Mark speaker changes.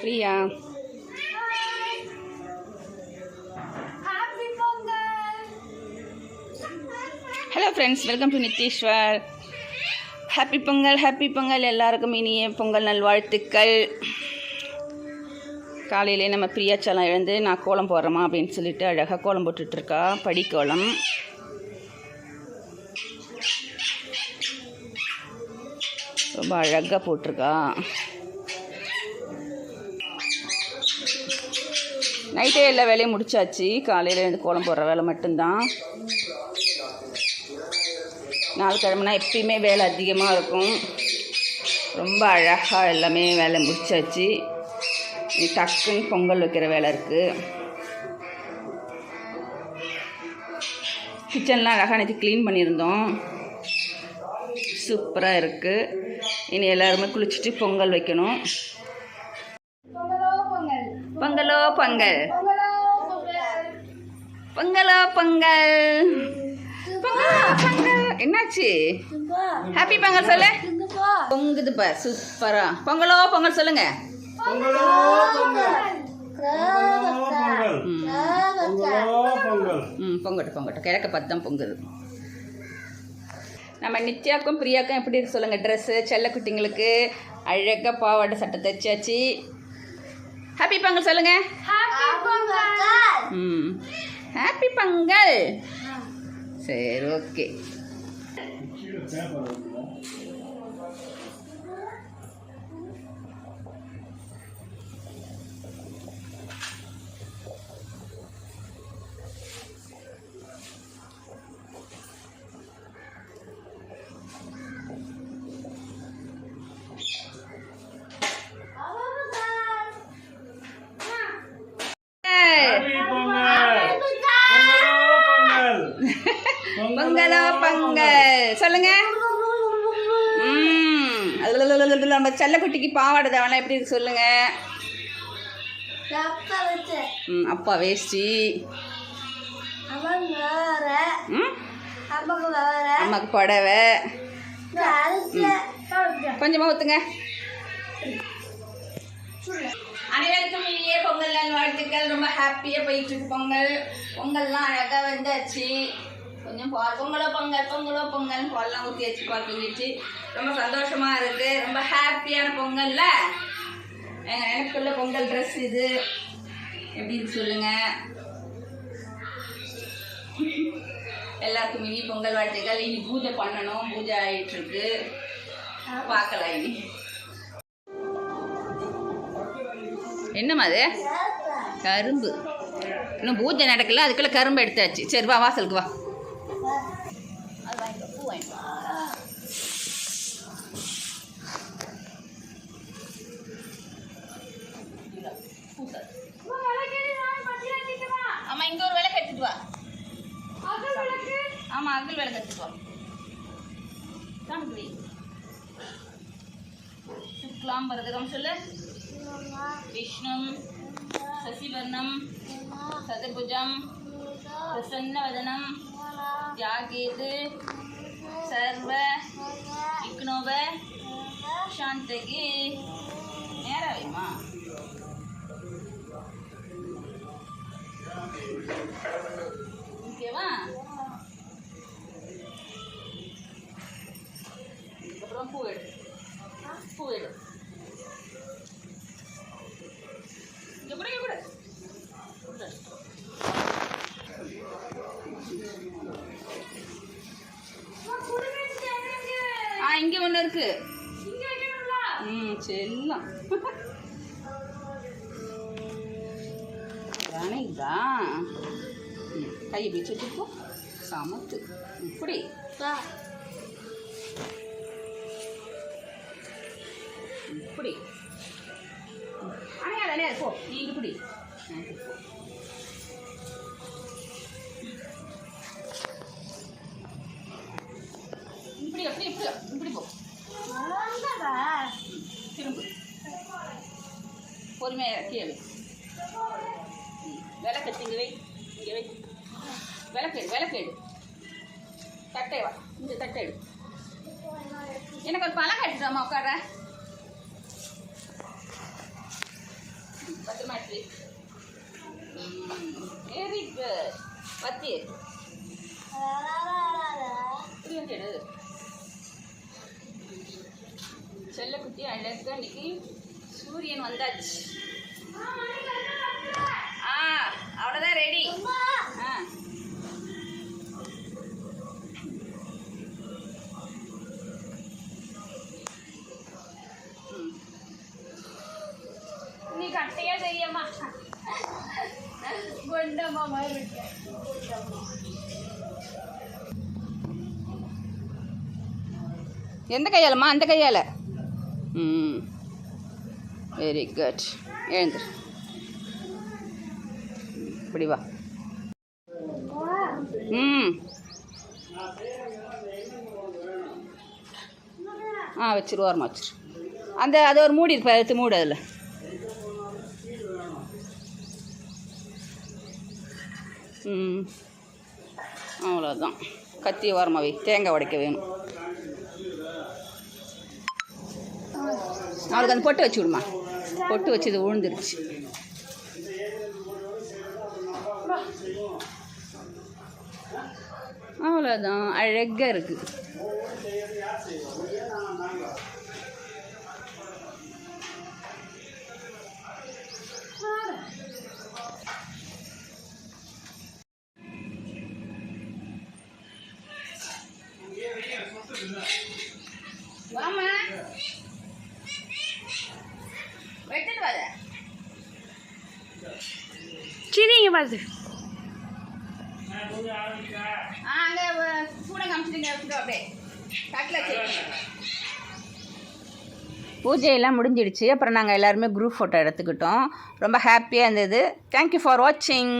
Speaker 1: Priya
Speaker 2: happy Pongal
Speaker 1: hello friends welcome to Nitheeswar happy Pongal happy Pongal எல்லாருக்கும் இனிய பொங்கல் நல்வாழ்த்துக்கள். காலையிலே நம்ம பிரியாச்சலம் எழுந்து நான் கோலம் போடுறேமா அப்படின்னு சொல்லிட்டு அழகாக கோலம் போட்டுட்ருக்கா. படிக்கோலம் ரொம்ப அழகாக போட்டிருக்கா. நைட்டே எல்லா வேலையும் முடிச்சாச்சு. காலையில் எழுந்து கோலம் போடுற வேலை மட்டும்தான். நாள் கிழமைனா எப்பயுமே வேலை அதிகமாக இருக்கும். ரொம்ப அழகாக எல்லாமே வேலை முடிச்சாச்சு. டக்குன்னு பொங்கல் வைக்கிற வேலை இருக்குது கிச்சன்லாம் அழகாக நேற்று க்ளீன் பண்ணியிருந்தோம். சூப்பராக இருக்குது இனி எல்லாருமே குளிச்சுட்டு பொங்கல் வைக்கணும்.
Speaker 2: பொங்கலோ பொங்கல்.
Speaker 1: பொங்கலோ பொங்கல். என்னாச்சு? ஹாப்பி பொங்கல் சொல்லு.
Speaker 2: சுப்பா
Speaker 1: பொங்குது பா சூப்பரா. பொங்கலோ பொங்கல் சொல்லுங்க. ம் பொங்கட்டும் பொங்கட்டும் கிழக்க பார்த்து தான் பொங்குது. நம்ம நித்யாக்கும் பிரியாக்கும் எப்படி இருக்கு சொல்லுங்கள் ட்ரெஸ்ஸு செல்லக்குட்டிங்களுக்கு அழகாக பாவாடை சட்டை தைச்சாச்சு. ஹாப்பி பொங்கல் சொல்லுங்க.
Speaker 2: ஹாப்பி பொங்கல்
Speaker 1: ம். ஹாப்பி பொங்கல் சரி ஓகே
Speaker 3: ஹாப்பி பொங்கல் பொங்கலோ பொங்கல்
Speaker 1: பொங்கலோ பொங்கல் சொல்லுங்க. அதுல நம்ம செல்லக்குட்டிக்கு பாவாடை தவணை எப்படி இருக்கு சொல்லுங்க. அப்பா வேஷ்டி.
Speaker 2: அவங்க வேற அம்மாக்கு வேற
Speaker 1: புடவை கொஞ்சமா ஒத்துங்க அனைவருக்கும் இனிய பொங்கல் நாள் வாழ்த்துக்கள் ரொம்ப ஹாப்பியாக போயிட்டு இருக்கு பொங்கல். பொங்கல்லாம் அழகாக வந்தாச்சு. கொஞ்சம் பொங்கலோ பொங்கல் பொங்கலோ பொங்கல் பால்லாம் ஊற்றி வச்சு பால் ரொம்ப சந்தோஷமாக இருக்குது ரொம்ப ஹாப்பியான பொங்கல்ல. எங்கள் எனக்குள்ள பொங்கல் ட்ரெஸ் இது. எப்படின்னு சொல்லுங்கள் எல்லாருக்கும் இனி பொங்கல் வாழ்த்துக்கள். இனி பூஜை பண்ணணும். பூஜை ஆகிட்டுருக்கு பார்க்கலாம் இனி. என்னம்மா அது? கரும்பு. இன்னும் பூஜை நடக்கல. அதுக்குள்ளே கரும்பு எடுத்தாச்சு. சரி வா வாசலுக்கு வா. நம்ம அகல் விலை கற்றுக்கோ காமிக்கிறீ சுக்லாம் பரதகம் சொல்லு. விஷ்ணும் சசிவர்ணம் சதுபுஜம் பிரசன்னவதனம் தியாகேது சர்வ விக்னோப சாந்தகி பூ எடு இங்க கூட இங்க கூட. கூட. ஆ இங்க ஒண்ணு இருக்கு. ம் செல்லம். தானே இதான் கையை பிடிச்சிட்டு சமத்து. இப்படி இப்படி அணையா அணையா போ. நீ இப்படி ஆ, போ. இப்படி அப்படி இப்படி இப்படி போ. திரும்ப. பொறுமையாக கீழே விளக்கு இங்கே வை இங்கே வை. விளக்கேடு விளக்கேடு தட்டை வா இந்த தட்டை எடு. எனக்கு ஒரு பழம் கட்டுதாம்மா உட்கார பத்திரமா எடுத்து வெரி குட் பத்தி. இப்படி வந்து எடு செல்லக்குட்டி அழகா இன்னைக்கு சூரியன் வந்தாச்சு. ஆ அவ்வளோதான் மாதிரி எந்த கையாலம்மா அந்த கையால் ம். வெரி குட் எழுந்துரு. இப்படி வா. ம். ஆ வச்சிரு ஓரமாக வச்சிரு. அந்த அது ஒரு மூடி இருப்பா எடுத்து மூடு அதில். அவ்வளோதான் கத்தி ஓரமாவே தேங்காய் உடைக்க வேணும். அவளுக்கு அந்த பொட்டு வச்சு விடுமா. பொட்டு வச்சு இது விழுந்துருச்சு அவ்வளோதான் அழகாக இருக்குது. வாமா வெட்டிட்டு வர
Speaker 2: சிரிங்க பார்த்து
Speaker 1: ஆ அங்கே சூட காமிச்சிட்டுங்க வச்சுட்டு அப்படியே. தட்டில் வச்சு பூஜையெல்லாம் முடிஞ்சிடுச்சு. அப்புறம் நாங்கள் எல்லாருமே குரூப் ஃபோட்டோ எடுத்துக்கிட்டோம். ரொம்ப ஹாப்பியாக இருந்தது. தேங்க்யூ ஃபார் வாட்சிங்